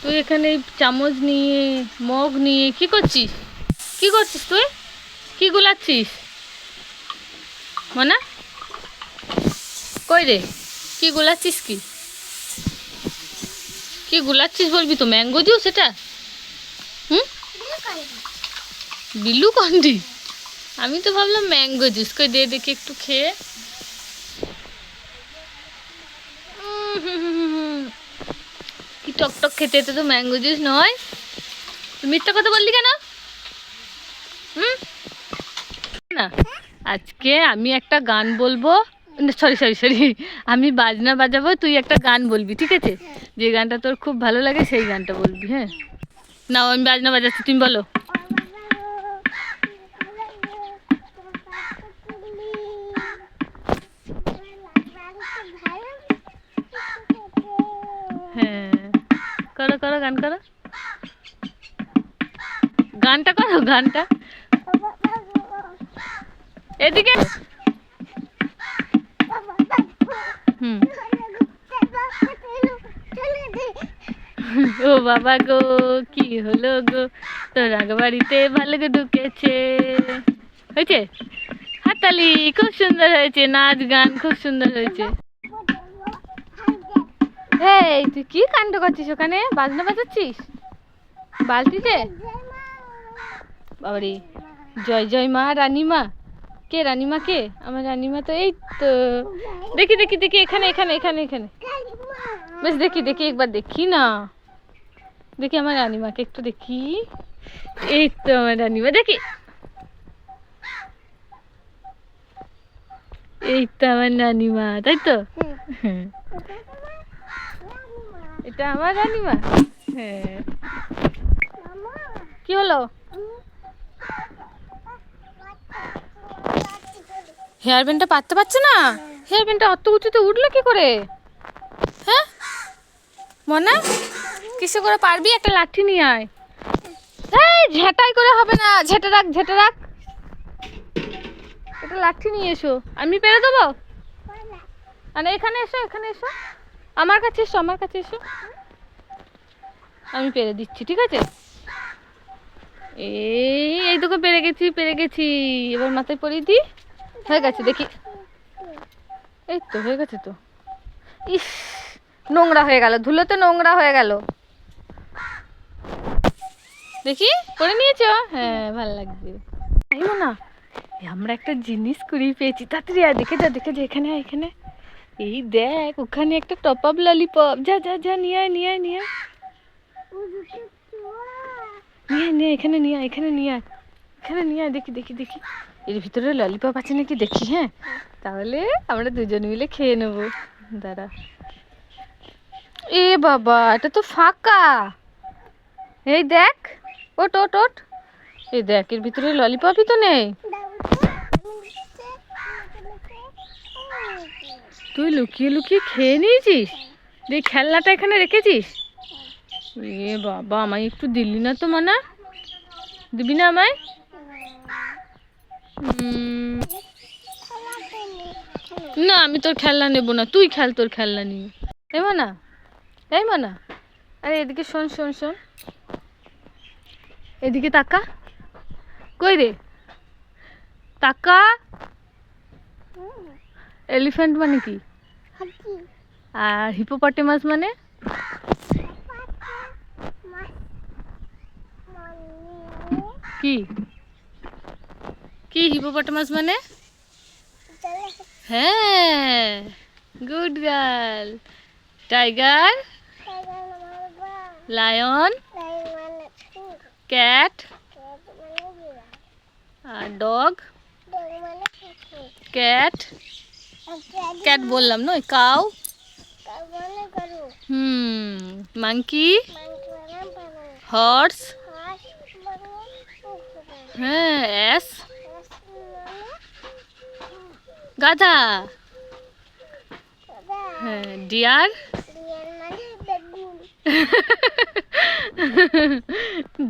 তুই এখানে চামচ নিয়ে মগ নিয়ে কি করছিস? কি করছিস তুই? কি গুলাচ্ছিস? মনা? কই রে? কি গুলাচ্ছিস কি? কি গুলাচ্ছিস বলবি তো? ম্যাঙ্গো জুস এটা? হুম? বিলু কন্ডি? আমি তো ভাবলাম ম্যাঙ্গো জুস। কই দে দেখি একটু খেয়ে। হুম, হুম, হুম, হুম। কি টক টক খেতে তো ম্যাঙ্গো জুস নয়। তুই মিথ্যা কথা বললি কেন? হুম? না। আজকে আমি একটা গান বলব। সরি সরি সরি আমি বাজনা বাজাবো, তুই একটা গান বলবি, ঠিক আছে? যে গানটা তোর খুব ভালো লাগে, সেই গানটা বলবি হ্যাঁ? না আমি বাজনা বাজাচ্ছি, তুমি বলো হ্যাঁ করো করো গান করো। গানটা করো, গানটা। এদিকে। ও বাবা গো, কি হলো গো? তোর আগ বাড়িতে ভালো ঢুকেছে। হয়েছে? হাতালি খুব সুন্দর হয়েছে, নাচ গান খুব সুন্দর হয়েছে। এই তুই কি কাণ্ড করছিস ওখানে? বাজনা বাজাচ্ছিস? বালতিতে বাবারি জয় জয় মা রানীমা। কে রানীমা কে? আমার রানীমা তো এই তো। দেখি দেখি দেখি এখানে এখানে এখানে এখানে। বেশ দেখি দেখি একবার দেখি না। দেখি আমার রানীমাকে একটু দেখি। এই তো আমার রানীমা দেখি। এই তো আমার রানীমা তাই তো? হ্যাঁ। এটা আমার রানীমা? হ্যাঁ কি হলো? হেয়ার ব্যান্ডটা পাততে পারছে না? হেয়ার অত উঁচুতে উঠল কি করে? হ্যাঁ? মনে, কিসে করে পারবি? একটা লাঠি নিয়ে আয়। এই, ঝেঁটাই করে হবে না। ঝেঁটে রাখ ঝেঁটে রাখ। একটা লাঠি নিয়ে এসো। আমি পেরে দেবো? মানে এখানে এসো এখানে এসো। আমার কাছে এসো, আমার কাছে এসো। আমি পেরে দিচ্ছি, ঠিক আছে? এই এই তোকে পেরে গেছি পেরে গেছি। এবার মাথায় পরিয়ে দিই। হয়ে গেছে, দেখি। এই তো, হয়ে গেছে তো। ইস, নোংরা হয়ে গেল, ধুলোতে নোংরা হয়ে গেল। দেখি করে নিয়েছো? হ্যাঁ ভালো আইও না? আমরা একটা জিনিস কুড়িয়ে পেয়েছি। তাড়াতাড়ি আর দেখে যা দেখে যা, এখানে এখানে এই দেখ ওখানে একটা টপ আপ ললিপপ যা যা যা নিয়ে আয় নিয়ে আয় নিয়ে নিয়ে নিয়ে এখানে নিয়ে আয়, এখানে নিয়ে আয়। এখানে নিয়ে আয় দেখি দেখি দেখি। এর ভিতরে ললিপপ আছে নাকি দেখি হ্যাঁ? তাহলে আমরা দুজন মিলে খেয়ে নেব। দাঁড়া। এ বাবা এটা তো ফাঁকা। এই দেখ ওট ওট ওট। এই দেখ এর ভিতরে ললিপপই তো নেই। তুই লুকিয়ে লুকিয়ে খেয়ে নিয়েছিস? দেখ খেলনাটা এখানে রেখেছিস? এ বাবা, আমায় একটু দিলি না তো মানা। দিবি না আমায়? না, আমি তোর খেলনা নেব না। তুই খেল তোর খেলনা নিয়ে। এই মানা এই মানা। আরে, এদিকে শোন শোন শোন। এদিকে তাকা। কই রে? তাকা। এলিফ্যান্ট মানে কি? আর হিপোপটেমাস মানে? কি? কি হিপোপটেমাস মানে? হ্যাঁ good girl tiger lion cat আর ডগ ক্যাট ক্যাট বললাম নয় কাউ? হুম মাংকি? হর্স? হ্যাঁ অ্যাস? গাধা? হ্যাঁ ডিয়ার?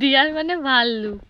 ডিয়ার মানে ভাল্লুক।